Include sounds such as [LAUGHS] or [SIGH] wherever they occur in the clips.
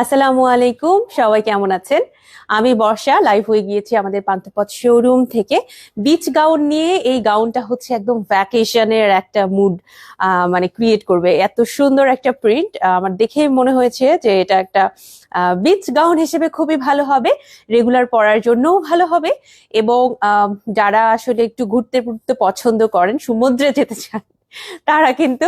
আসসালামু আলাইকুম, সবাই কেমন আছেন? আমি বর্ষা লাইভ হয়ে গিয়েছি আমাদের পান্থপথ শোরুম থেকে। বিচ গাউন নিয়ে এই গাউনটা হচ্ছে একদম ভ্যাকেশনের একটা মুড মানে ক্রিয়েট করবে। এত সুন্দর একটা প্রিন্ট আমার দেখে মনে হয়েছে যে এটা একটা বিচ গাউন হিসেবে খুবই ভালো হবে রেগুলার পরার জন্যও ভালো হবে, এবং যারা আসলে একটু ঘুরতে ঘুরতে পছন্দ করেন, সমুদ্রে যেতে চান তারা কিন্তু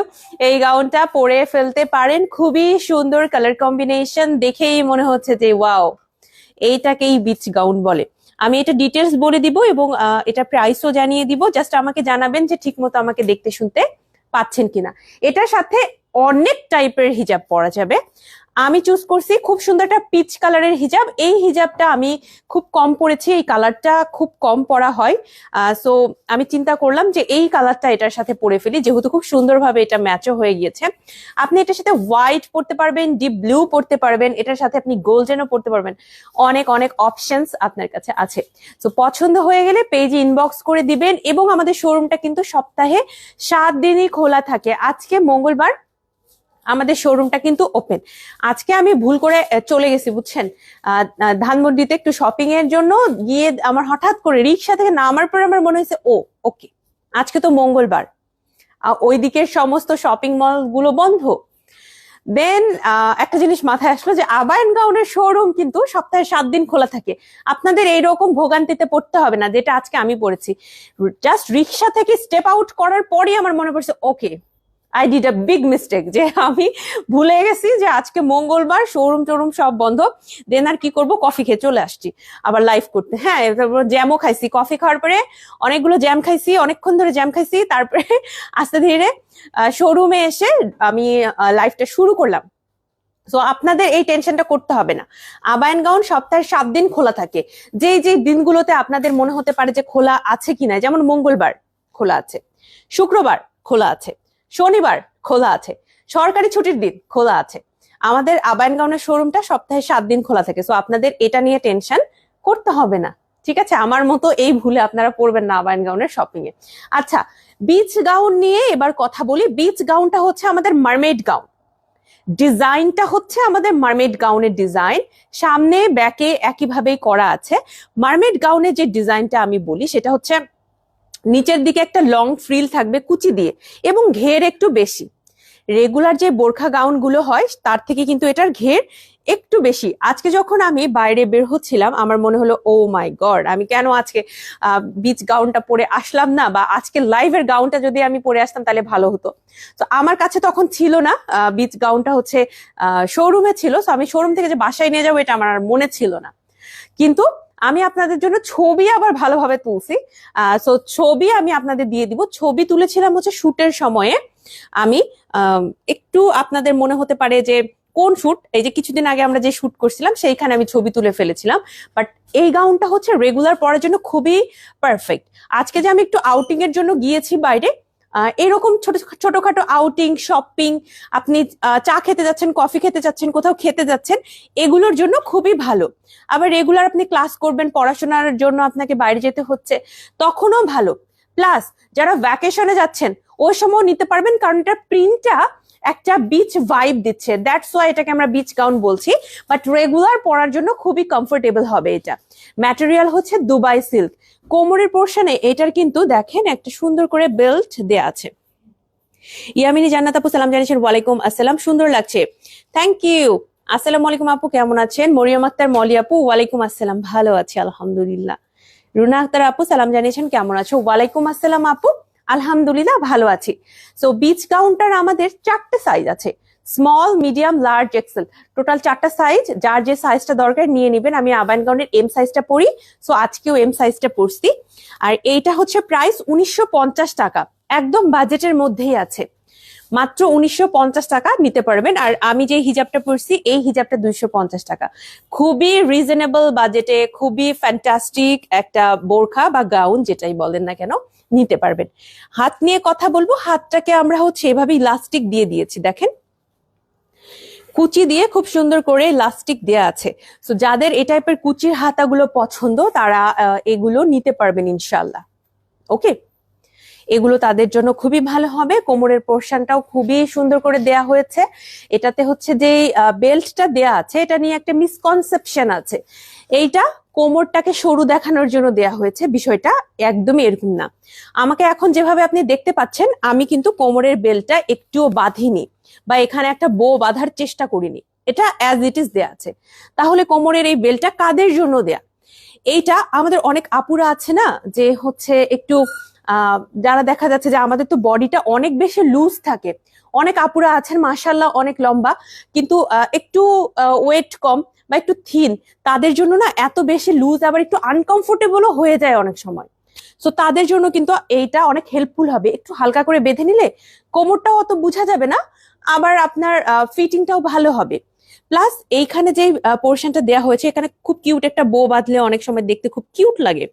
এই গাউনটা পরে ফেলতে পারেন। খুবই সুন্দর কালার কম্বিনেশন দেখেই মনে হচ্ছে যে, ওয়াও, এইটাকেই বিচ গাউন বলে। আমি এটা ডিটেলস বলে দিব এবং এটা প্রাইসও জানিয়ে দিব। জাস্ট আমাকে জানাবেন যে ঠিকমতো আমাকে দেখতে শুনতে পাচ্ছেন কিনা। এটার সাথে অনেক টাইপের হিজাব পরা যাবে। আমি চুজ করছি খুব সুন্দর একটা পিচ কালারের হিজাব এই হিজাবটা আমি খুব কম পরেছি, এই কালারটা খুব কম পরা হয়। সো আমি চিন্তা করলাম যে এই কালারটা এটার সাথে পরে ফেলি, যেহেতু খুব সুন্দরভাবে এটা ম্যাচও হয়ে গিয়েছে। আপনি এটার সাথে হোয়াইট পরতে পারবেন ডিপ ব্লু পরতে পারবেন, এটার সাথে আপনি গোল্ডেনও পরতে পারবেন। অনেক অনেক অপশনস আপনার কাছে আছে। তো পছন্দ হয়ে গেলে পেজে ইনবক্স করে দিবেন এবং আমাদের শোরুমটা কিন্তু সপ্তাহে সাত দিনই খোলা থাকে। আজকে মঙ্গলবার আমাদের শোরুমটা কিন্তু ওপেন আজকে আমি ভুল করে চলে গেছি, বুঝছেন? ধানমন্ডিতে একটু শপিং এর জন্য গিয়ে আমার হঠাৎ করে রিক্সা থেকে নামার পর আমার মনে হয়েছে, ও ওকে আজকে তো মঙ্গলবার। ওই দিকের সমস্ত শপিং মলগুলো বন্ধ দেন একটা জিনিস মাথায় আসলো যে, আবায়ন গাউনের শোরুম কিন্তু সপ্তাহে সাত দিন খোলা থাকে। আপনাদের এইরকম ভোগান্তিতে পড়তে হবে না, যেটা আজকে আমি পড়েছি। জাস্ট রিক্সা থেকে স্টেপ আউট করার পরই আমার মনে পড়ছে okay I did a big mistake যে আমি ভুলে গেছি যে আজকে মঙ্গলবার শোরুম টোরুম সব বন্ধ দেন আর কি করব? কফি খেয়ে চলে আসছি। আবার লাইভ করতে। হ্যাঁ জ্যামও খাইছি। কফি খাওয়ার পরে অনেকগুলো জ্যাম খাইছি, অনেকক্ষণ ধরে জ্যাম খাইছি। তারপরে আস্তে ধীরে শোরুমে এসে আমি লাইভটা শুরু করলাম। তো আপনাদের এই টেনশনটা করতে হবে না। আবায়ন গাউন সপ্তাহে সাত দিন খোলা থাকে। যেই যেই দিনগুলোতে আপনাদের মনে হতে পারে যে খোলা আছে কিনা, যেমন মঙ্গলবার খোলা আছে, শুক্রবার খোলা আছে শনিবার খোলা আছে। সরকারি ছুটির দিন খোলা আছে। আমাদের আবায়ন গাউনের শোরুমটা সপ্তাহে সাত দিন খোলা থাকে সো আপনাদের এটা নিয়ে টেনশন করতে হবে না। ঠিক আছে? আমার মতো এই ভুলে আপনারা পড়বেন না আবায়ন গাউনের শপিং এ আচ্ছা বিচ গাউন নিয়ে এবার কথা বলি। বিচ গাউনটা হচ্ছে আমাদের মারমেড গাউন ডিজাইনটা হচ্ছে আমাদের মারমেড গাউনের ডিজাইন। সামনে, ব্যাকে একইভাবেই করা আছে। মারমেড গাউনের যে ডিজাইনটা আমি বলি, সেটা হচ্ছে নিচের দিকে একটা লং ফ্রিল থাকবে কুচি দিয়ে, এবং ঘের একটু বেশি। রেগুলার যে বোরখা গাউনগুলো হয়, তার থেকে কিন্তু এটার ঘের একটু বেশি। আজকে যখন আমি বাইরে বের হচ্ছিলাম, আমার মনে হলো ও মাই গড আমি কেন আজকে বিচ গাউনটা পরে আসলাম না? বা আজকে লাইভের গাউনটা যদি আমি পরে আসতাম, তাহলে ভালো হতো। তো আমার কাছে তখন ছিল না বিচ গাউনটা হচ্ছে শোরুমে ছিল। তো আমি শোরুম থেকে যে বাসায় নিয়ে যাব, এটা আমার আর মনে ছিল না। কিন্তু আমি আপনাদের জন্য ছবি আবার ভালোভাবে তুলছি। সো ছবি আমি আপনাদের দিয়ে দিব। ছবি তুলেছিলাম হচ্ছে শুটের সময়ে। আমি একটু আপনাদের মনে হতে পারে যে কোন শুট? এই যে কিছুদিন আগে আমরা যে শুট করছিলাম, সেইখানে আমি ছবি তুলে ফেলেছিলাম। বাট এই গাউনটা হচ্ছে রেগুলার পরার জন্য খুবই পারফেক্ট আজকে যে আমি একটু আউটিং এর জন্য গিয়েছি বাইরে এরকম ছোট ছোটখাটো আউটিং শপিং আপনি চা খেতে যাচ্ছেন কফি খেতে যাচ্ছেন, কোথাও খেতে যাচ্ছেন, এগুলোর জন্য খুবই ভালো। আবার রেগুলার আপনি ক্লাস করবেন, পড়াশোনার জন্য আপনাকে বাইরে যেতে হচ্ছে, তখনও ভালো। প্লাস যারা ভ্যাকেশনে যাচ্ছেন ওই সময় নিতে পারবেন, কারণ এটা প্রিন্টটা একটা বিচ ভাইব দিচ্ছে। দ্যাটস ওয়াই এটাকে আমরা বিচ গাউন বলছি। বাট রেগুলার পরার জন্য খুবই কমফোর্টেবল হবে এটা। ম্যাটেরিয়াল হচ্ছে দুবাই সিল্ক কোমরের পোর্শনে এটার কিন্তু দেখেন একটা সুন্দর করে বেল্ট দেয়া আছে। ইয়ামিনী জান্নাত আপু, সালাম জানিয়েছেন, ওয়ালাইকুম আসসালাম, সুন্দর লাগছে। থ্যাংক ইউ আসসালামু আলাইকুম আপু, কেমন আছেন? মরিয়াম আক্তার, মলি আপু, ওয়ালাইকুম আসসালাম, ভালো আছি, আলহামদুলিল্লাহ। রুনা আক্তার আপু, সালাম জানিয়েছেন, কেমন আছো? ওয়ালাইকুম আসসালাম আপু, আলহামদুলিল্লাহ, ভালো আছি। সো বিচ কাউন্টার আমাদের চারটে সাইজ আছে। Small medium large XL total চারটা সাইজ যার যে সাইজটা দরকার নিয়ে নেবেন। আমি আবান গাউনের এম সাইজটা পরি সো আজকেও এম সাইজটা পরছি আর এইটা হচ্ছে প্রাইস উনিশশো টাকা। একদম বাজেটের মধ্যেই আছে। মাত্র উনিশশো পঞ্চাশ টাকা নিতে পারবেন। আর আমি যে হিজাবটা পরছি, এই হিজাবটা দুইশো পঞ্চাশ টাকা। খুবই রিজনেবল বাজেটে খুবই ফ্যান্টাস্টিক একটা বোরখা বা গাউন যেটাই বলেন না কেন, নিতে পারবেন। হাত নিয়ে কথা বলব। হাতটাকে আমরা হচ্ছে এভাবে ইলাস্টিক দিয়ে দিয়েছি, দেখেন। কুচি দিয়ে খুব সুন্দর করে লাস্টিক দেয়া আছে। সো যাদের এই টাইপের কুচির হাতাগুলো পছন্দ, তারা এগুলো নিতে পারবেন ইনশাল্লাহ ওকে এগুলো তাদের জন্য খুবই ভালো হবে। কোমরের পোর্শনটাও খুবই সুন্দর করে দেয়া হয়েছে। এটাতে হচ্ছে যে বেল্টটা দেয়া আছে, এটা নিয়ে একটা মিসকনসেপশন আছে। এইটা কোমরটাকে সরু দেখানোর জন্য দেয়া হয়েছে। বিষয়টা একদমই এরকম না। আমাকে এখন যেভাবে আপনি দেখতে পাচ্ছেন, আমি কিন্তু কোমরের বেল্টটা একটুও বাঁধিনি। বা এখানে একটা বো বাঁধার চেষ্টা করিনি। এটা অ্যাজ ইট ইজ দেয়া আছে। তাহলে কোমরের এই বেলটা কাদের জন্য দেয়া? এইটা আমাদের অনেক আপুরা আছে না, যে হচ্ছে একটু যারা দেখা যাচ্ছে যে আমাদের তো বডিটা অনেক বেশি লুজ থাকে। অনেক আপুরা আছেন মাসাল্লাহ অনেক লম্বা, কিন্তু একটু ওয়েট কম বা একটু থিন তাদের জন্য না এত বেশি লুজ আবার একটু আনকমফোর্টেবলও হয়ে যায় অনেক সময়। সো তাদের জন্য কিন্তু এইটা অনেক হেল্পফুল হবে। একটু হালকা করে বেঁধে নিলে কোমরটাও অত বোঝা যাবে না আবার আপনার ফিটিংটাও ভালো হবে। প্লাস এইখানে যে পোর্শনটা দেয়া হয়েছে, এখানে খুব কিউট একটা বো বাঁধলে অনেক সময় দেখতে খুব কিউট লাগে।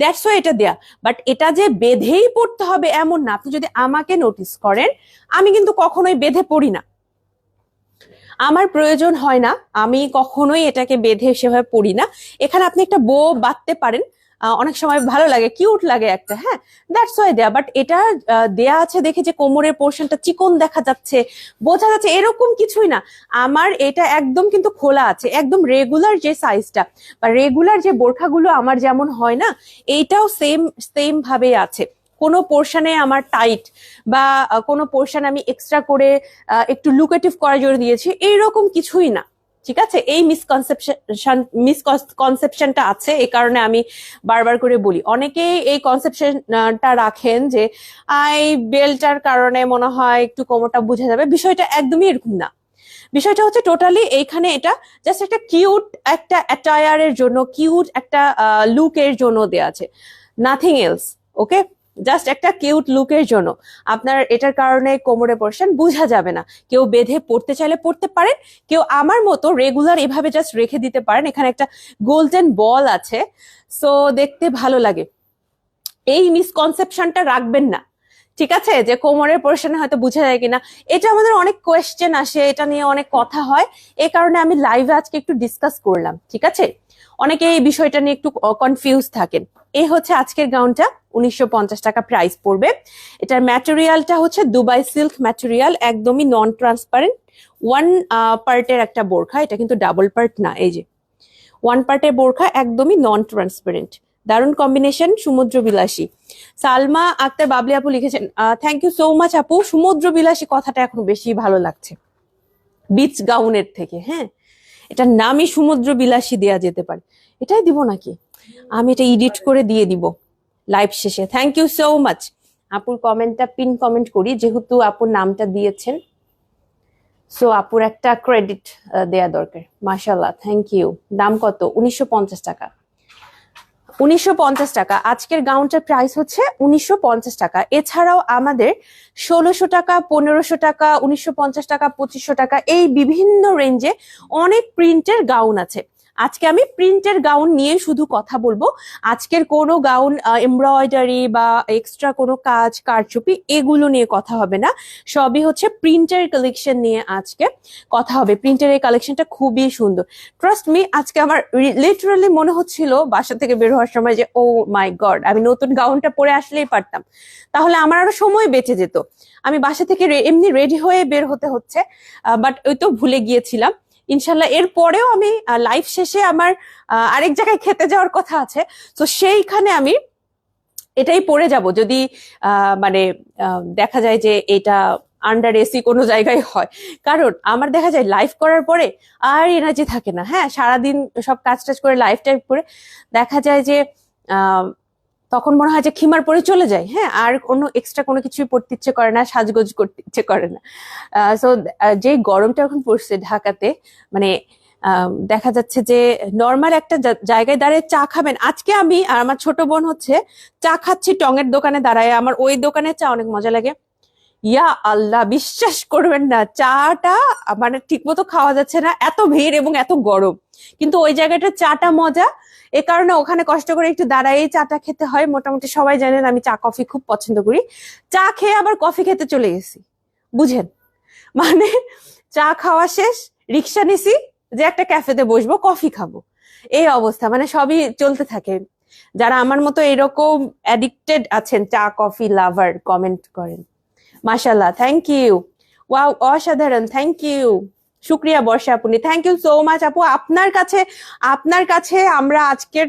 দ্যাটস ওয়াই এটা দেয়া। বাট এটা যে বেঁধেই পড়তে হবে এমন না। আপনি যদি আমাকে নোটিস করেন, আমি কিন্তু কখনোই বেঁধে পড়ি না। আমার প্রয়োজন হয় না, আমি কখনোই এটাকে বেঁধে সেভাবে পড়ি না। এখানে আপনি একটা বো বাঁধতে পারেন। অনেক সময় ভালো লাগে কিউট লাগে একটা হ্যাঁ? দ্যাটস ওয়াই দেয়া বাট এটা দেয়া আছে দেখে যে কোমরের পোর্শনটা চিকন দেখা যাচ্ছে, বোঝা যাচ্ছে এরকম কিছুই না। আমার এটা একদম কিন্তু খোলা আছে, একদম রেগুলার যে সাইজটা বা রেগুলার যে বোরখাগুলো আমার যেমন হয় না, এইটাও সেম সেম ভাবে আছে। কোনো পোর্শনে আমার টাইট বা কোনো পোর্শন আমি এক্সট্রা করে একটু লুকেটিভ করার জন্য দিয়েছি, এইরকম কিছুই না। ঠিক আছে? এই মিসকনসেপশন মিসকনসেপশনটা আছে, এই কারণে আমি বারবার করে বলি। অনেকেই এই কনসেপশনটা রাখেন যে, আই বেলটার কারণে মনে হয় একটু কোমরটা বোঝা যাবে। বিষয়টা একদমই এরকম না। বিষয়টা হচ্ছে টোটালি এইখানে এটা জাস্ট একটা কিউট একটা অ্যাটায়ারের জন্য কিউট একটা লুকের জন্য দেয়া আছে। নাথিং এলস ওকে জাস্ট একটা কিউট লুকের জন্য। আপনার এটার কারণে কোমরে পোর্শন বোঝা যাবে না। কেউ বেঁধে পড়তে চাইলে পড়তে পারেন, কেউ আমার মতো রেগুলার এভাবে জাস্ট রেখে দিতে পারেন। এখানে একটা গোল্ডেন বল আছে সো দেখতে ভালো লাগে। এই মিসকনসেপশনটা রাখবেন না। ঠিক আছে? যে কোমরের পোর্শনে হয়তো বোঝা যায় কিনা। এটা আমাদের অনেক কোয়েশ্চেন আসে, এটা নিয়ে অনেক কথা হয়। এ কারণে আমি লাইভে আজকে একটু ডিসকাস করলাম। ঠিক আছে? অনেকে এই বিষয়টা নিয়ে একটু কনফিউজ থাকেন। এই হচ্ছে আজকের গাউনটা উনিশশো পঞ্চাশ টাকা প্রাইস পড়বে। এটার ম্যাটেরিয়ালটা হচ্ছে দুবাই সিল্ক ম্যাটেরিয়াল একদমই নন ট্রান্সপারেন্ট ওয়ান পার্টের একটা বোরখা, এটা কিন্তু ডাবল পার্ট না, এই যে। ওয়ান পার্টের বোরখা একদমই নন ট্রান্সপারেন্ট দারুণ কম্বিনেশন সমুদ্র বিলাসী সালমা আক্তার বাবলি আপু লিখেছেন থ্যাংক ইউ সো মাচ আপু। সমুদ্র বিলাসী কথাটা এখন বেশি ভালো লাগছে। বিচ গাউনের থেকে হ্যাঁ? এটার নামই সমুদ্র বিলাসী দেয়া যেতে পারে। এটাই দিব নাকি? আমি এটা এডিট করে দিয়ে দিব লাইভ শেষে। থ্যাংক ইউ সো মাচ আপুর কমেন্টটা পিন কমেন্ট করি, যেহেতু আপুর নামটা দিয়েছেন। সো আপুর একটা ক্রেডিট দেয়া দরকার। মাসাল্লাহ থ্যাংক ইউ দাম কত? উনিশশো পঞ্চাশ টাকা। উনিশশো পঞ্চাশ টাকা। আজকের গাউনটার প্রাইস হচ্ছে উনিশশো পঞ্চাশ টাকা। এছাড়াও আমাদের ষোলোশো টাকা, পনেরোশো টাকা, উনিশশো পঞ্চাশ টাকা, পঁচিশশো টাকা, এই বিভিন্ন রেঞ্জে অনেক প্রিন্টের গাউন আছে। আজকে আমি প্রিন্টের গাউন নিয়ে শুধু কথা বলব। আজকের কোনো গাউন এমব্রয়ডারি বা এক্সট্রা কোনো কাজ, কারচুপি এগুলো নিয়ে কথা হবে না। সবই হচ্ছে প্রিন্টের কালেকশন নিয়ে আজকে কথা হবে। প্রিন্টের এই কালেকশনটা খুবই সুন্দর। ট্রাস্ট মি আজকে আমার লিটারালি মনে হচ্ছিল বাসা থেকে বের হওয়ার সময় যে ও মাই গড আমি নতুন গাউনটা পরে আসলেই পারতাম। তাহলে আমার আরও সময় বেঁচে যেত। আমি বাসা থেকে এমনি রেডি হয়ে বের হতে হচ্ছে বাট ওই তো ভুলে গিয়েছিলাম। ইনশাল্লাহ এর পরেও আমি লাইভ শেষে আমার আরেক জায়গায় খেতে যাওয়ার কথা আছে। তো সেইখানে আমি এটাই পড়ে যাব যদি মানে দেখা যায় যে এটা আন্ডার এসি কোনো জায়গায় হয়। কারণ আমার দেখা যায় লাইভ করার পরে আর এনার্জি থাকে না। হ্যাঁ সারাদিন সব কাজ টাজ করে লাইভ টাইপ করে দেখা যায় যে তখন মনে হয় যে খিমার পরে চলে যায়। হ্যাঁ আর কোনো এক্সট্রা কোনো কিছুই পড়তে ইচ্ছে করে না, সাজগোজ করতে ইচ্ছে করে না। সো যে গরমটা এখন পড়ছে ঢাকাতে মানে দেখা যাচ্ছে যে নর্মাল একটা জায়গায় দাঁড়িয়ে চা খাবেন। আজকে আমি আর আমার ছোট বোন হচ্ছে চা খাচ্ছি টঙের দোকানে দাঁড়ায়। আমার ওই দোকানে চা অনেক মজা লাগে। ইয়া আল্লাহ, বিশ্বাস করবেন না, চাটা মানে ঠিক মতো খাওয়া যাচ্ছে না, এত ভিড় এবং এত গরম। কিন্তু ওই জায়গাটা চাটা মজা, এ কারণে ওখানে কষ্ট করে একটু দাঁড়াই চাটা খেতে হয়। মোটামুটি সবাই জানেন আমি চা, কফি খুব পছন্দ করি। চা খেয়ে আবার কফি খেতে চলে গেছি, বুঝেন? মানে চা খাওয়া শেষ, রিক্সা নিছি যে একটা ক্যাফেতে বসবো, কফি খাব। এই অবস্থা মানে সবই চলতে থাকে। যারা আমার মতো এরকম অ্যাডিক্টেড আছেন, চা, কফি লাভার কমেন্ট করেন। মাশাল্লাহ থ্যাংক ইউ ওয়াও অসাধারণ থ্যাংক ইউ শুক্রিয়া বর্ষা আপনি থ্যাংক ইউ সো মাচ আপু। আপনার কাছে আপনার কাছে আমরা আজকের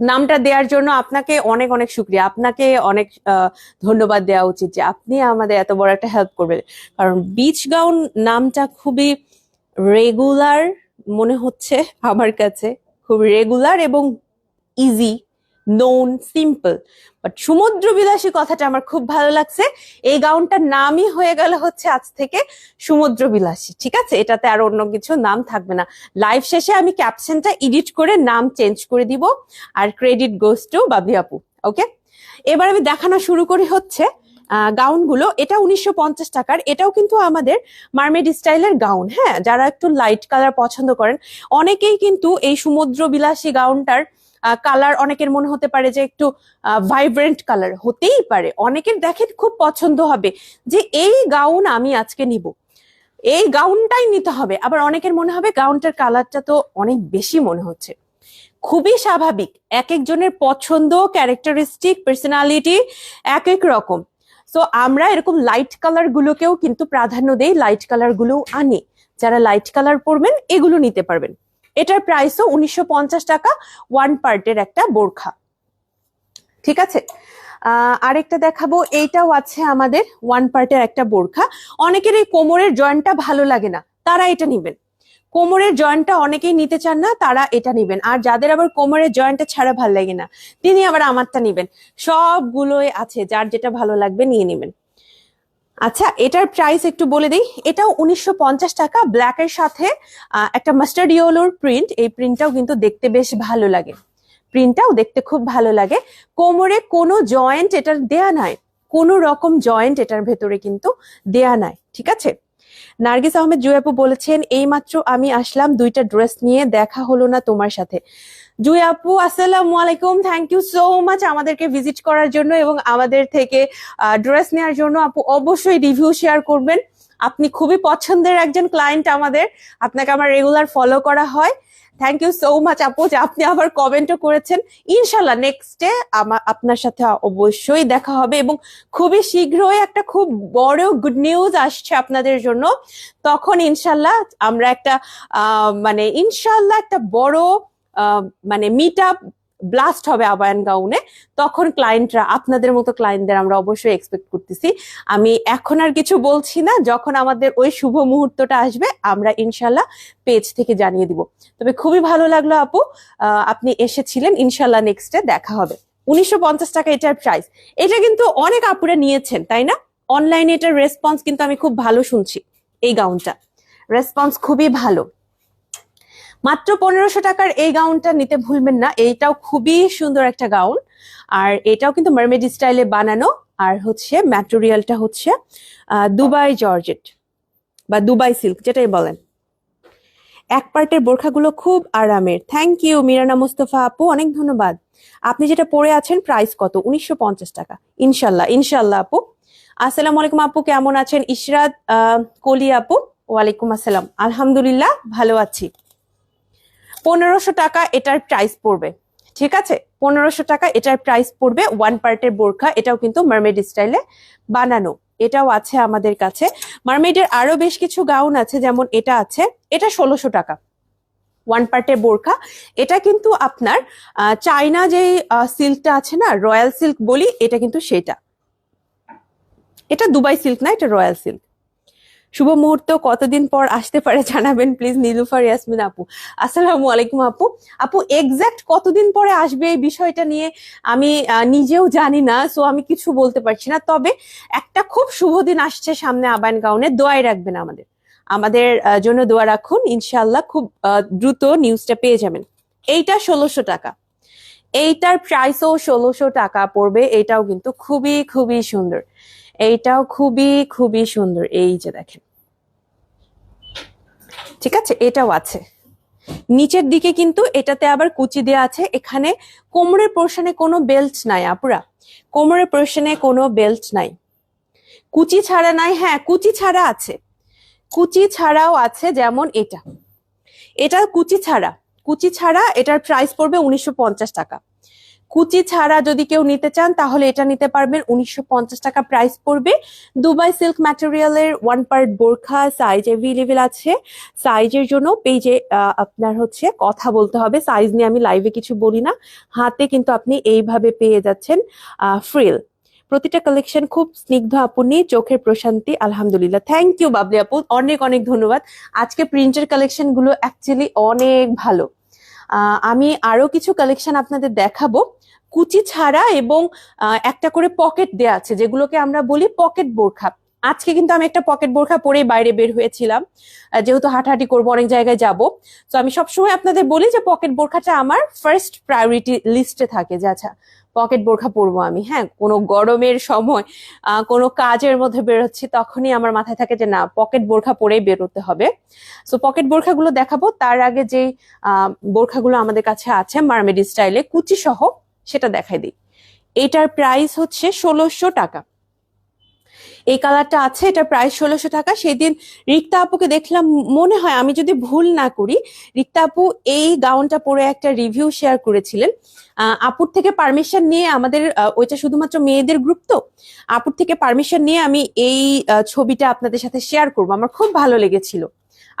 নামটা দেওয়ার জন্য আপনাকে অনেক অনেক শুক্রিয়া। আপনাকে অনেক ধন্যবাদ দেওয়া উচিত যে আপনি আমাদের এত বড় একটা হেল্প করবেন। কারণ বিচ গাউন নামটা খুবই রেগুলার মনে হচ্ছে আমার কাছে। খুব রেগুলার এবং ইজি নোন সিম্পল বাট সমুদ্র বিলাসী কথাটা আমার খুব ভালো লাগছে। এই গাউনটার নামই হয়ে গেল হচ্ছে আজ থেকে সমুদ্র বিলাসী, ঠিক আছে? এটাতে আর অন্য কিছু নাম থাকবে না। লাইভ শেষে আমি ক্যাপশনটা এডিট করে নাম চেঞ্জ করে দিব আর ক্রেডিট গোস টু বাবলি আপু ওকে এবার আমি দেখানো শুরু করি হচ্ছে গাউনগুলো। এটা উনিশশো পঞ্চাশ টাকার। এটাও কিন্তু আমাদের মার্মেড স্টাইলের গাউন হ্যাঁ? যারা একটু লাইট কালার পছন্দ করেন, অনেকেই কিন্তু এই সমুদ্র বিলাসী গাউনটার কালার অনেকের মনে হতে পারে যে একটু ভাইব্রেন্ট কালার হতেই পারে। অনেকের দেখেন খুব পছন্দ হবে যে এই গাউন আমি আজকে নিব। এই গাউনটাই নিতে হবে। আবার অনেকের মনে হবে গাউনটার কালারটা তো অনেক বেশি মনে হচ্ছে। খুবই স্বাভাবিক। এক একজনের পছন্দ ক্যারেক্টারিস্টিক পার্সোনালিটি এক এক রকম। সো আমরা এরকম লাইট কালার গুলোকেও কিন্তু প্রাধান্য দেই লাইট কালারগুলো আনি। যারা লাইট কালার পরবেন, এগুলো নিতে পারবেন। এটার প্রাইসও উনিশশো পঞ্চাশ টাকা ওয়ান পার্টের একটা বোরখা। ঠিক আছে? আরেকটা দেখাবো, এইটাও আছে আমাদের ওয়ান পার্টের একটা বোরখা। অনেকের এই কোমরের জয়েন্টটা ভালো লাগে না, তারা এটা নিবেন। কোমরের জয়েন্টটা অনেকেই নিতে চান না, তারা এটা নিবেন। আর যাদের আবার কোমরের জয়েন্টটা ছাড়া ভালো লাগে না, তিনি আবার আমারটা নিবেন। সবগুলোই আছে, যার যেটা ভালো লাগবে নিয়ে নেবেন। আচ্ছা এটার প্রাইস একটু বলে দিই। এটাও উনিশশো পঞ্চাশ টাকা। ব্ল্যাকের সাথে একটা মাস্টার্ড ইয়েলোর প্রিন্ট এই প্রিন্টটাও কিন্তু দেখতে বেশ ভালো লাগে। প্রিন্টটাও দেখতে খুব ভালো লাগে। কোমরে কোনো জয়েন্ট এটার দেয়া নাই। কোনো রকম জয়েন্ট এটার ভেতরে কিন্তু দেয়া নাই। ঠিক আছে? নার্গিস আহমেদ জুয়াপু বলেছেন, এইমাত্র আমি আসলাম দুইটা ড্রেস নিয়ে, দেখা হলো না তোমার সাথে। জুই আপু, আসসালামু আলাইকুম। থ্যাংক ইউ সো মাচ আমাদেরকে ভিজিট করার জন্য এবং আমাদের থেকে ড্রেস নেওয়ার জন্য আপু অবশ্যই রিভিউ শেয়ার করবেন। আপনি খুবই পছন্দের একজন ক্লায়েন্ট আমাদের। আপনাকে আমার রেগুলার ফলো করা হয়। থ্যাংক ইউ সো মাচ আপু যে আপনি আবার কমেন্টও করেছেন। ইনশাল্লাহ নেক্সটে আমার আপনার সাথে অবশ্যই দেখা হবে এবং খুবই শীঘ্রই একটা খুব বড় গুড নিউজ আসছে আপনাদের জন্য। তখন ইনশাল্লাহ আমরা একটা মানে ইনশাল্লাহ একটা বড় মানে মিট আপ ব্লাস্ট হবে আবায়ন গাউনে, তখন ক্লায়েন্টরা আপনাদের মতো ক্লায়েন্টদের আমরা অবশ্যই এক্সপেক্ট করতেছি। আমি এখন আর কিছু বলছি না, যখন আমাদের ওই শুভ মুহূর্তটা আসবে, আমরা ইনশাল্লাহ পেজ থেকে জানিয়ে দিব। তবে খুবই ভালো লাগল আপু আপনি এসেছিলেন, ইনশাল্লাহ নেক্সটে দেখা হবে। উনিশশো পঞ্চাশ টাকা এটার প্রাইস এটা কিন্তু অনেক আপুরা নিয়েছেন, তাই না? অনলাইনে এটার রেসপন্স কিন্তু আমি খুব ভালো শুনছি, এই গাউনটা। রেসপন্স খুবই ভালো। মাত্র পনেরোশো টাকার এই গাউনটা নিতে ভুলবেন না। এইটাও খুবই সুন্দর একটা গাউন। আর এটাও কিন্তু মার্মেড স্টাইলে বানানো। আর হচ্ছে ম্যাটেরিয়ালটা হচ্ছে দুবাই জর্জেট বা দুবাই সিল্ক যেটাই বলেন। এক পার্টের বোরখাগুলো খুব আরামের। থ্যাংক ইউ মিরানা মুস্তফা আপু, অনেক ধন্যবাদ। আপনি যেটা পরে আছেন প্রাইস কত? উনিশশো পঞ্চাশ টাকা। ইনশাল্লাহ ইনশাল্লাহ আপু। আসসালামু আলাইকুম আপু, কেমন আছেন? ইশরাত কলি আপু, ওয়ালাইকুম আসসালাম। আলহামদুলিল্লাহ, ভালো আছি। পনেরোশো টাকা এটার প্রাইস পড়বে, ঠিক আছে? পনেরোশো টাকা এটার প্রাইস পড়বে ওয়ান পার্টের বোরখা, এটাও কিন্তু মার্মেড স্টাইলে বানানো। এটাও আছে আমাদের কাছে। মার্মেডের আরও বেশ কিছু গাউন আছে, যেমন এটা আছে, এটা ষোলোশো টাকা। ওয়ান পার্টের বোরখা, এটা কিন্তু আপনার চায়না যে সিল্কটা আছে না রয়্যাল সিল্ক বলি, এটা কিন্তু সেটা। এটা দুবাই সিল্ক না, এটা রয়্যাল সিল্ক শুভ মুহূর্ত, কতদিন পর আসতে পারে জানাবেন প্লিজ নীলুফার ইয়াসমিন আপু। আসসালামু আলাইকুম আপু। আপু এক্সাক্ট কতদিন পরে আসবে এই বিষয়টা নিয়ে আমি নিজেও জানি না সো আমি কিছু বলতে পারছি না। তবে একটা খুব শুভ দিন আসছে সামনে আবায়ন গাউনে দোয়াই রাখবেন আমাদের। আমাদের জন্য দোয়া রাখুন ইনশাল্লাহ খুব দ্রুত নিউজটা পেয়ে যাবেন। এইটা ষোলোশো টাকা। এইটার প্রাইসও ষোলোশো টাকা পড়বে, এটাও কিন্তু খুবই খুবই সুন্দর। এইটাও খুবই খুবই সুন্দর। এই যে দেখেন। ঠিক আছে? এটাও আছে। নিচের দিকে কিন্তু এটাতে আবার কুচি দেওয়া আছে। এখানে কোমরের পোর্শনে কোনো বেল্ট নাই, আপুরা। কোমরের পোর্শনে কোনো বেল্ট নাই। কুচি ছাড়া নাই হ্যাঁ কুচি ছাড়া আছে। কুচি ছাড়াও আছে যেমন এটা। এটা কুচি ছাড়া। কুচি ছাড়া এটার প্রাইস পড়বে উনিশশো পঞ্চাশ টাকা। কুচি ছাড়া যদি কেউ নিতে চান, তাহলে এটা নিতে পারবেন। উনিশশো পঞ্চাশ টাকা প্রাইস পড়বে। দুবাই সিল্ক ম্যাটেরিয়ালের ওয়ান পার্ট বোরখা সাইজ অ্যাভেলেবেল আছে। সাইজের জন্য পেজে আপনার হচ্ছে কথা বলতে হবে। সাইজ নিয়ে আমি লাইভে কিছু বলি না। হাতে কিন্তু আপনি এইভাবে পেয়ে যাচ্ছেন ফ্রিল প্রতিটা কালেকশন খুব স্নিগ্ধ আপনি, চোখের প্রশান্তি, আলহামদুলিল্লাহ। থ্যাংক ইউ বাবলি আপু। অনেক অনেক ধন্যবাদ। আজকে প্রিন্টের কালেকশনগুলো অ্যাকচুয়ালি অনেক ভালো। আমি আরও কিছু কালেকশন আপনাদের দেখাবো। কুচি ছাড়া এবং একটা করে পকেট দেয়া আছে, যেগুলোকে আমরা বলি পকেট বোরখা। আজকে কিন্তু আমি একটা পকেট বোরখা পরেই বাইরে বের হয়েছিলাম। যেহেতু হাঁটাহাঁটি করব, অনেক জায়গায় যাব। তো আমি সবসময় আপনাদের বলি যে পকেট বোরখাটা আমার ফার্স্ট প্রায়োরিটি লিস্টে থাকে যে আচ্ছা পকেট বোরখা পরবো আমি। হ্যাঁ কোনো গরমের সময় কোনো কাজের মধ্যে বেরোচ্ছি তখনই আমার মাথায় থাকে যে না, পকেট বোরখা পরেই বেরোতে হবে। সো পকেট বোরখাগুলো দেখাবো। তার আগে যে বোরখাগুলো আমাদের কাছে আছে মার্মেডি স্টাইলে, কুচি সহ সেটা দেখাই দিই। এটার প্রাইস হচ্ছে ষোলোশো টাকা। এই কালারটা আছে এটা প্রাইস ষোলোশো টাকা। সেদিন রিক্তা আপুকে দেখলাম, মনে হয় আমি যদি ভুল না করি, রিক্তা আপু এই গাউনটা পরে একটা রিভিউ শেয়ার করেছিলেন। আপুর থেকে পারমিশন নিয়ে আমাদের ওইটা শুধুমাত্র মেয়েদের গ্রুপ তো, আপুর থেকে পারমিশন নিয়ে আমি এই ছবিটা আপনাদের সাথে শেয়ার করব। আমার খুব ভালো লেগেছিল।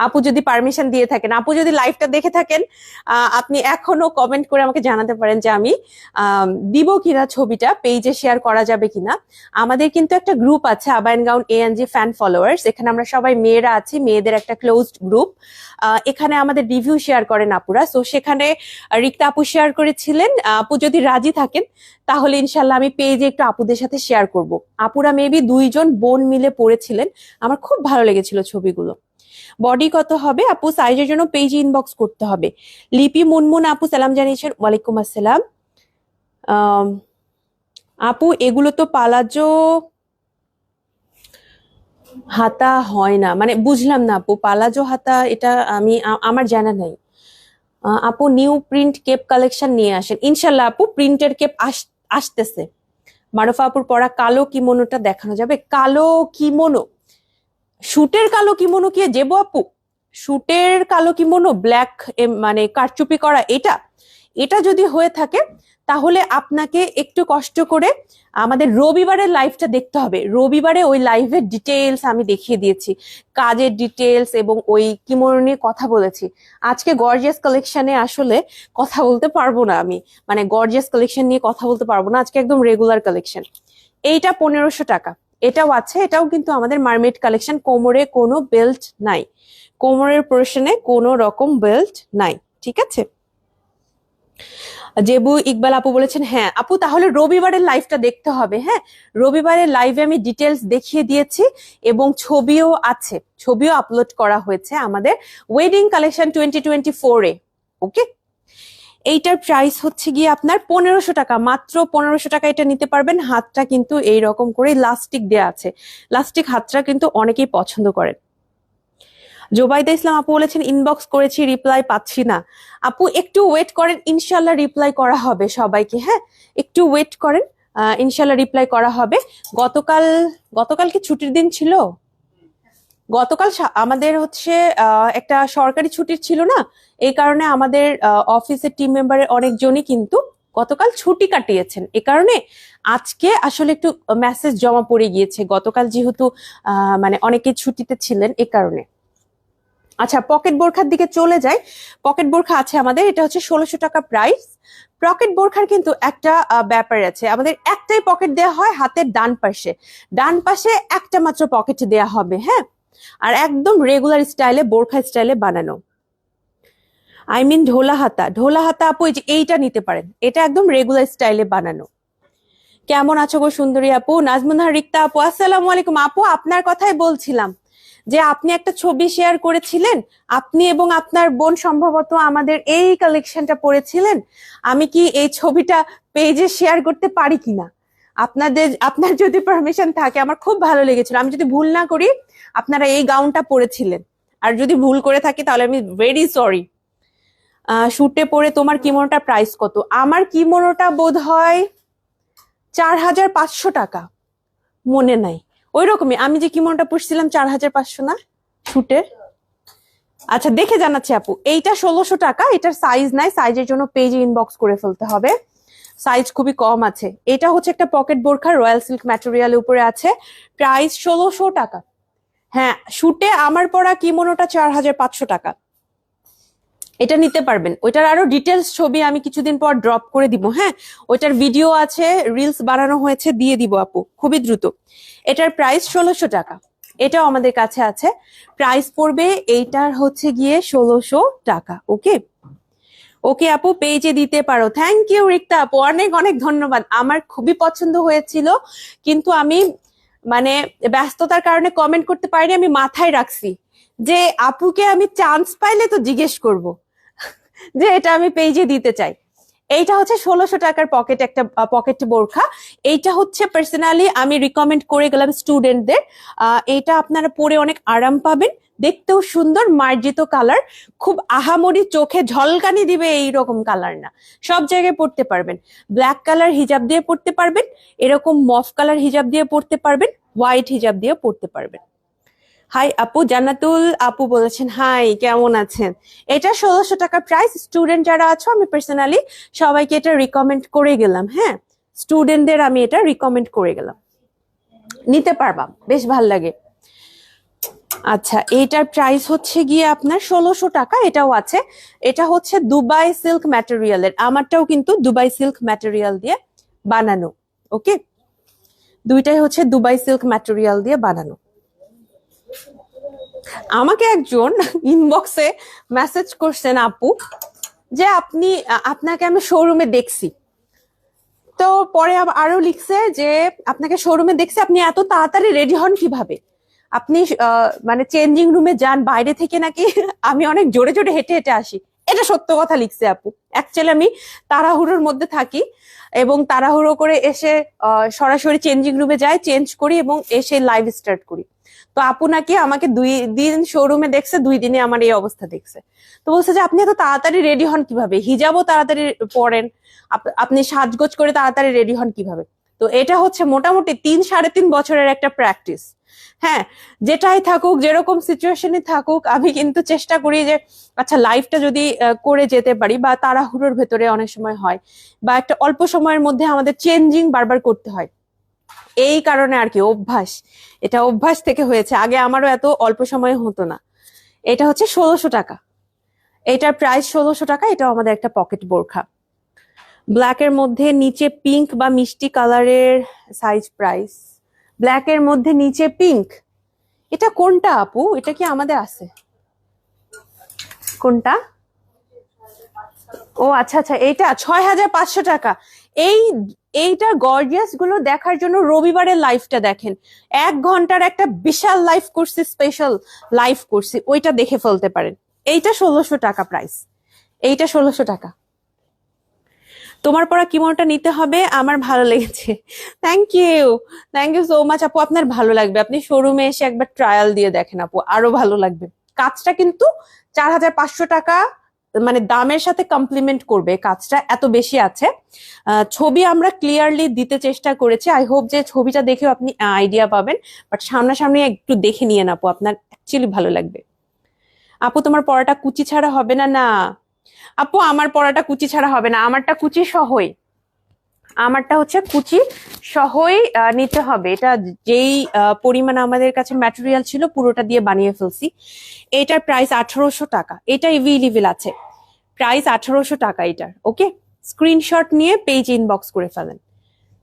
আপু যদি পারমিশন দিয়ে থাকেন, আপু যদি লাইভটা দেখে থাকেন আপনি এখনও কমেন্ট করে আমাকে জানাতে পারেন যে আমি দিব কিনা ছবিটা পেজে শেয়ার করা যাবে কিনা। আমাদের কিন্তু একটা গ্রুপ আছে আবায়ন gown A N G fan followers এখানে আমরা সবাই মেয়েরা আছি, মেয়েদের একটা ক্লোজড গ্রুপ এখানে আমাদের রিভিউ শেয়ার করেন আপুরা। সো সেখানে রিক্তা আপু শেয়ার করেছিলেন। আপু যদি রাজি থাকেন, তাহলে ইনশাল্লাহ আমি পেজে একটু আপুদের সাথে শেয়ার করব। আপুরা মেবি দুইজন বোন মিলে পড়েছিলেন। আমার খুব ভালো লেগেছিল ছবিগুলো। বডি কত হবে? আপু সাইজের জন্য পেজ ইনবক্স করতে হবে। লিপি মুনমুন আপু, সালাম জানিয়েছেন। ওয়ালাইকুম আসসালাম। আপু, এগুলো তো পালাজো হাতা হয় না। মানে বুঝলাম না আপু, পালাজো হাতা, এটা আমি আমার জানা নাই। আপু নিউ প্রিন্ট কেপ কালেকশন নিয়ে আসেন। ইনশাল্লাহ আপু প্রিন্টের কেপ আসতেছে। মারুফা আপুর পরা কালো কিমোনোটা দেখানো যাবে। কালো কিমোনো? শুটের কালো কিমোনো কি যেবো আপু? শুটের কালো কিমোনো, ব্ল্যাক মানে কারচুপি করা এটা? এটা যদি হয়ে থাকে, তাহলে আপনাকে একটু কষ্ট করে আমাদের রবিবারের লাইভটা দেখতে হবে। রবিবারে ওই লাইভের ডিটেলস আমি দেখিয়ে দিয়েছি। কাজের ডিটেলস এবং ওই কিমোনো নিয়ে কথা বলেছি। আজকে গর্জিয়াস কালেকশনে আসলে কথা বলতে পারব না আমি। মানে গর্জিয়াস কালেকশন নিয়ে কথা বলতে পারব না। আজকে একদম রেগুলার কালেকশন এইটা পনেরোশো টাকা। এটাও আছে, এটাও কিন্তু আমাদের মার্মেড কালেকশন। কোমরে কোনো বেল্ট নাই। কোমরের পোর্শনে কোনো রকম বেল্ট নাই, ঠিক আছে? জেবু ইকবাল আপু বলেছেন হ্যাঁ আপু তাহলে রবিবারের লাইভটা দেখতে হবে হ্যাঁ? রবিবারের লাইভে আমি ডিটেলস দেখিয়ে দিয়েছি এবং ছবিও আছে, ছবিও আপলোড করা হয়েছে আমাদের ওয়েডিং কালেকশন টোয়েন্টি টোয়েন্টি ফোরে ওকে এইটার প্রাইস হচ্ছে গিয়ে আপনার পনেরোশো টাকা। মাত্র পনেরোশো টাকা এটা নিতে পারবেন। হাতটা কিন্তু এই রকম করে লাস্টিক দেয়া আছে। লাস্টিক হাতটা কিন্তু অনেকেই পছন্দ করেন। জোবাইদা ইসলাম আপু বলেছেন ইনবক্স করেছি রিপ্লাই পাচ্ছি না। আপু, একটু ওয়েট করেন ইনশাল্লাহ রিপ্লাই করা হবে সবাইকে হ্যাঁ? একটু ওয়েট করেন ইনশাল্লাহ রিপ্লাই করা হবে। গতকাল গতকাল কি ছুটির দিন ছিল? গতকাল আমাদের হচ্ছে একটা সরকারি ছুটির ছিল না, এই কারণে আমাদের অফিসের টিম মেম্বারের অনেকজনই কিন্তু গতকাল ছুটি কাটিয়েছেন। এ কারণে আজকে আসলে একটু মেসেজ জমা পড়ে গিয়েছে। গতকাল যেহেতু মানে অনেকে ছুটিতে ছিলেন এ কারণে। আচ্ছা পকেট বোরখার দিকে চলে যাই। পকেট বোরখা আছে আমাদের, এটা হচ্ছে ষোলোশো টাকা প্রাইস পকেট বোরখার কিন্তু একটা ব্যাপার আছে। আমাদের একটাই পকেট দেওয়া হয় হাতের ডান পাশে। ডান পাশে একটা মাত্র পকেট দেওয়া হবে হ্যাঁ? আর একদম রেগুলার স্টাইলে বোরখা স্টাইলে বানানো। আই মিন ঢোলা হাতা। ঢোলা হাতা আপু এইটা নিতে পারেন। এটা একদম রেগুলার স্টাইলে বানানো। কেমন আছো গো সুন্দরী আপু? নাজমুন রিক্তা আপু, আসসালামু আলাইকুম। আপু, আপনার কথাই বলছিলাম যে আপনি একটা ছবি শেয়ার করেছিলেন। আপনি এবং আপনার বোন সম্ভবত আমাদের এই কালেকশনটা পড়েছিলেন। আমি কি এই ছবিটা পেজে শেয়ার করতে পারি কিনা? আপনাদের, আপনার যদি পারমিশন থাকে, আমার খুব ভালো লেগেছিল। আমি যদি ভুল না করি আপনারা এই গাউনটা পরেছিলেন। আর যদি ভুল করে থাকি, তাহলে আমি ভেরি সরি শুটে পরে তোমার কিমোনোটার প্রাইস কত? আমার কিমোনোটা বোধ হয় চার হাজার পাঁচশো টাকা। মনে নাই। ওই রকমই আমি যে কিমোনোটা পরছিলাম চার হাজার পাঁচশো না শুটের আচ্ছা দেখে জানাচ্ছি আপু, এইটা ষোলোশো টাকা, এটার সাইজ নাই সাইজের জন্য পেজে ইনবক্স করে ফেলতে হবে। সাইজ খুবই কম আছে। এটা হচ্ছে একটা পকেট বোরখা রয়্যাল সিল্ক ম্যাটেরিয়ালের উপরে আছে। প্রাইস ষোলোশো টাকা। হ্যাঁ শুটে আমার পরা কিমোনোটা চার হাজার পাঁচশো টাকা। এটা নিতে পারবেন। ওইটার আরও ডিটেলস ছবি আমি কিছুদিন পর ড্রপ করে দিব হ্যাঁ? ওইটার ভিডিও আছে রিলস বানানো হয়েছে, দিয়ে দিব আপু, খুবই দ্রুত। এটার প্রাইস ষোলোশো টাকা। এটাও আমাদের কাছে আছে। প্রাইস পড়বে এইটার হচ্ছে গিয়ে ষোলোশো টাকা ওকে ওকে আপু পেজে দিতে পারো। থ্যাংক ইউ রিক্তা আপু, অনেক অনেক ধন্যবাদ। আমার খুবই পছন্দ হয়েছিল, কিন্তু আমি মানে ব্যস্ততার কারণে কমেন্ট করতে পারিনি, আমি মাথায় রাখছি। যে আপুকে আমি চান্স পাইলে তো জিজ্ঞেস করব। যে এটা আমি পেজে দিতে চাই। এইটা হচ্ছে ষোলোশো টাকার পকেট একটা পকেট বোরখা। এইটা হচ্ছে পার্সোনালি আমি রিকমেন্ড করে গেলাম স্টুডেন্টদের এইটা আপনারা পরে অনেক আরাম পাবেন। দেখতেও সুন্দর, মার্জিত কালার খুব আহামরি চোখে ঝলকানি দিবে এই রকম কালার না। সব জায়গায় পড়তে পারবেন। ব্ল্যাক কালার হিজাব দিয়ে পড়তে পারবেন। এরকম মফ কালার হিজাব দিয়ে পড়তে পারবেন। হোয়াইট হিজাব দিয়ে পড়তে পারবেন। হাই আপু, জান্নাতুল আপু বলেছেন হাই কেমন আছেন? এটা ষোলোশো টাকা প্রাইস স্টুডেন্ট যারা আছো, আমি পার্সোনালি সবাইকে এটা রিকমেন্ড করে গেলাম হ্যাঁ? স্টুডেন্টদের আমি এটা রিকমেন্ড করে গেলাম। নিতে পারবা, বেশ ভালো লাগে। আচ্ছা এইটার প্রাইস হচ্ছে গিয়ে আপনার ষোলোশো টাকা, এটাও আছে। এটা হচ্ছে দুবাই সিল্ক ম্যাটেরিয়ালের আমারটাও কিন্তু দুবাই সিল্ক ম্যাটেরিয়াল দিয়ে বানানো ওকে দুইটাই হচ্ছে দুবাই সিল্ক ম্যাটেরিয়াল দিয়ে বানানো। আমাকে একজন ইনবক্সে মেসেজ করছেন, আপু, যে আপনি আপনাকে আমি শোরুমে দেখছি। তো পরে আরও লিখছে যে, আপনাকে শোরুমে দেখছি, আপনি এত তাড়াতাড়ি রেডি হন কীভাবে? আপনি মানে চেঞ্জিং রুমে যান, বাইরে থেকে নাকি? [LAUGHS] আমি অনেক জোরে জোরে হেঁটে হেঁটে আসি। এটা সত্য কথা লিখছে, আপু। অ্যাকচুয়ালি আমি তাড়াহুড়োর মধ্যে থাকি এবং তাড়াহুড়ো করে এসে সরাসরি চেঞ্জিং রুমে যাই চেঞ্জ করি এবং এসে লাইভ স্টার্ট করি। তো আপু নাকি আমাকে দুই দিন শোরুমে দেখছে, দুই দিনে আমার এই অবস্থা দেখছে। তো বলছে যে, আপনি এত তাড়াতাড়ি রেডি হন কীভাবে? হিজাবও তাড়াতাড়ি পরেন। আপ- আপনি সাজগোজ করে তাড়াতাড়ি রেডি হন কীভাবে? তো এটা হচ্ছে মোটামুটি তিন, সাড়ে তিন বছরের একটা প্র্যাকটিস হ্যাঁ যেটাই থাকুক, যেরকম সিচুয়েশনে থাকুক, আমি কিন্তু চেষ্টা করি যে আচ্ছা লাইফটা যদি করে যেতে পারি বা তাড়াহুড়োর ভেতরে অনেক সময় হয় বা একটা অল্প সময়ের মধ্যে আমাদের চেঞ্জিং বারবার করতে হয়। এই কারণে আর কি অভ্যাস। এটা অভ্যাস থেকে হয়েছে। আগে আমারও এত অল্প সময়ে হতো না। এটা হচ্ছে ষোলোশো টাকা। এটার প্রাইস ষোলোশো টাকা, এটাও আমাদের একটা পকেট বোরখা। ব্ল্যাকের মধ্যে নিচে পিঙ্ক বা মিষ্টি কালারের সাইজ প্রাইস ব্ল্যাকের মধ্যে নিচে পিঙ্ক এটা কোনটা আপু? এটা কি আমাদের আছে? কোনটা? ও আচ্ছা আচ্ছা এইটা ছয় হাজার পাঁচশো টাকা। এই এইটা গর্জিয়াসগুলো দেখার জন্য রবিবারের লাইভটা দেখেন। এক ঘণ্টার একটা বিশাল লাইভ করছি স্পেশাল লাইভ করছি ওইটা দেখে ফেলতে পারেন। এইটা ষোলোশো টাকা প্রাইস এইটা ষোলোশো টাকা। তোমার পরা কিমোনটা নিতে হবে? আমার ভালো লেগেছে। Thank you thank you so much আপু, আপনার ভালো লাগবে। আপনি শোরুমে এসে একবার ট্রায়াল দিয়ে দেখেন আপু। আরও ভালো লাগবে। কাজটা কিন্তু চার হাজার পাঁচশো টাকা মানে দামের সাথে কমপ্লিমেন্ট করবে, কাজটা এত বেশি আছে। ছবি আমরা ক্লিয়ারলি দিতে চেষ্টা করেছি। আই হোপ যে ছবিটা দেখেও আপনি আইডিয়া পাবেন। বাট সামনাসামনি একটু দেখে নিয়ে আপু, আপনার অ্যাকচুয়ালি ভালো লাগবে। আপু, তোমার পড়াটা কুচি ছাড়া হবে না না। আপু, আমার পড়াটা কুচি ছাড়া হবে না, আমারটা কুচি সহই। আমারটা হচ্ছে কুচি সহই নিতে হবে। এটা যেই পরিমাণ আমাদের কাছে ম্যাটেরিয়াল ছিল, পুরোটা দিয়ে বানিয়ে ফেলছি। এটার প্রাইস আঠারোশো টাকা। এটা ইভিলিভেল আছে। প্রাইস আঠারোশো টাকা এটার ওকে স্ক্রিনশট নিয়ে পেজ ইনবক্স করে ফেলেন।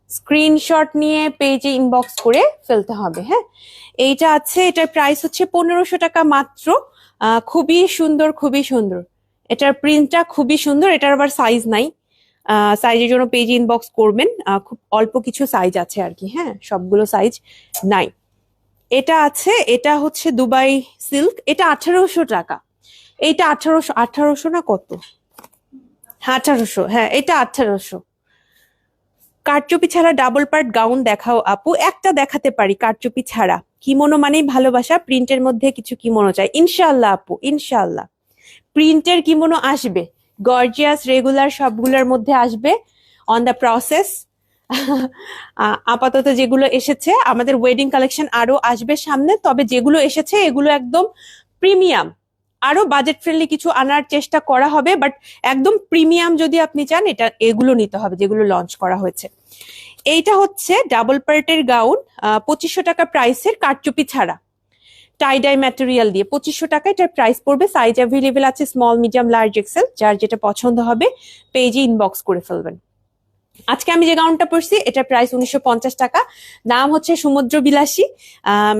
স্ক্রিনশট নিয়ে পেজে ইনবক্স করে ফেলতে হবে হ্যাঁ? এইটা আছে, এটার প্রাইস হচ্ছে পনেরোশো টাকা মাত্র। খুবই সুন্দর খুবই সুন্দর। এটার প্রিন্টটা খুবই সুন্দর, এটার আবার সাইজ নাই। সাইজের জন্য পেজ ইনবক্স করবেন। খুব অল্প কিছু সাইজ আছে আর কি হ্যাঁ? সবগুলো সাইজ নাই। এটা আছে, এটা হচ্ছে দুবাই সিল্ক এটা আঠারোশো টাকা। এইটা আঠারোশো আঠারোশো না কত? হ্যাঁ আঠারোশো হ্যাঁ এটা আঠারোশো। কারচুপি ছাড়া ডাবল পার্ট গাউন দেখাও আপু। একটা দেখাতে পারি কারচুপি ছাড়া। কিমোনো মানেই ভালোবাসা প্রিন্টের মধ্যে কিছু কিমোনো চাই। ইনশাল্লাহ আপু ইনশাল্লাহ প্রিন্টের কিমোনো আসবে। গর্জিয়াস রেগুলার সবগুলোর মধ্যে আসবে অন দ্য প্রসেস আপাতত যেগুলো এসেছে, আমাদের ওয়েডিং কালেকশন আরও আসবে সামনে, তবে যেগুলো এসেছে, এগুলো একদম প্রিমিয়াম আরও বাজেট ফ্রেন্ডলি কিছু আনার চেষ্টা করা হবে বাট একদম প্রিমিয়াম যদি আপনি চান, এটা, এগুলো নিতে হবে, যেগুলো লঞ্চ করা হয়েছে। এইটা হচ্ছে ডাবল পার্টের গাউন পঁচিশশো টাকা প্রাইসের কারচুপি ছাড়া। টাইডাই ম্যাটেরিয়াল দিয়ে পঁচিশশো টাকা এটার প্রাইস পড়বে। সাইজ অ্যাভেলেবেল আছে স্মল মিডিয়াম লার্জ এক্সেল যার যেটা পছন্দ হবে পেজে ইনবক্স করে ফেলবেন। আজকে আমি যে গাউনটা পরছি, এটার প্রাইস উনিশশো পঞ্চাশ টাকা। নাম হচ্ছে সমুদ্র বিলাসী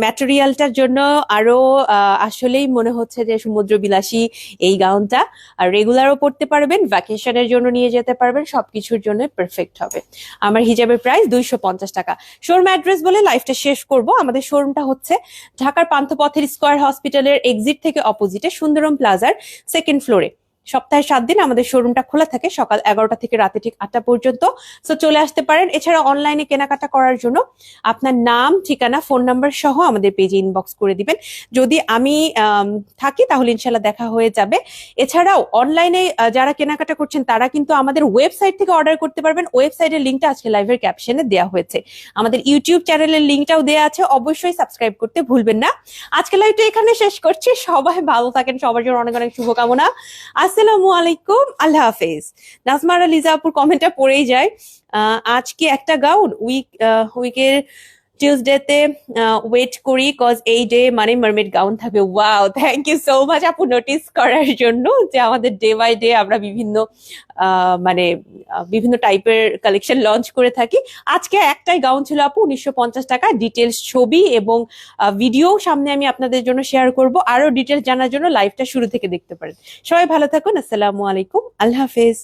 ম্যাটেরিয়ালটার জন্য আরও আসলেই মনে হচ্ছে যে সমুদ্র বিলাসী এই গাউনটা। আর রেগুলারও পড়তে পারবেন ভ্যাকেশনের জন্য নিয়ে যেতে পারবেন, সবকিছুর জন্য পারফেক্ট হবে। আমার হিজাবের প্রাইস দুইশো পঞ্চাশ টাকা। শোরুম অ্যাড্রেস বলে লাইফটা শেষ করব। আমাদের শোরুমটা হচ্ছে ঢাকার পান্থপথের স্কয়ার হসপিটালের এক্সিট থেকে অপোজিটে সুন্দরম প্লাজার সেকেন্ড ফ্লোরে সপ্তাহে সাত দিন আমাদের শোরুমটা খোলা থাকে, সকাল এগারোটা থেকে রাতে ঠিক আটটা পর্যন্ত। সো চলে আসতে পারেন। এছাড়া অনলাইনে কেনাকাটা করার জন্য আপনার নাম, ঠিকানা ফোন নাম্বার সহ আমাদের পেজে ইনবক্স করে দিবেন। যদি আমি থাকি তাহলে ইনশাল্লাহ দেখা হয়ে যাবে। এছাড়াও অনলাইনে যারা কেনাকাটা করছেন তারা কিন্তু আমাদের ওয়েবসাইট থেকে অর্ডার করতে পারবেন। ওয়েবসাইটের লিঙ্কটা আজকে লাইভের ক্যাপশনে দেওয়া হয়েছে। আমাদের ইউটিউব চ্যানেলের লিঙ্কটাও দেওয়া আছে। অবশ্যই সাবস্ক্রাইব করতে ভুলবেন না। আজকে লাইভটা এখানে শেষ করছি। সবাই ভালো থাকেন। সবার জন্য অনেক অনেক শুভকামনা। আসসালামু আলাইকুম, আল্লাহ হাফেজ। নাজমারা লিজা আপুর কমেন্টটা পড়েই যায়। আজকে একটা গাউন উইক উইকের টিউসডেতে ওয়েট করি কজ এই ডে মানে মারমেড গাউন থাকবে wow thank you so much আপু নোটিস করার জন্য যে আমাদের ডে বাই ডে আমরা বিভিন্ন মানে বিভিন্ন টাইপের কালেকশন লঞ্চ করে থাকি। আজকে একটাই গাউন ছিল আপু, উনিশশো পঞ্চাশ টাকা ডিটেলস ছবি এবং ভিডিও সামনে আমি আপনাদের জন্য শেয়ার করব। আরও ডিটেলস জানার জন্য লাইভটা শুরু থেকে দেখতে পারেন। সবাই ভালো থাকুন, আসসালামু আলাইকুম, আল্লাহ হাফেজ।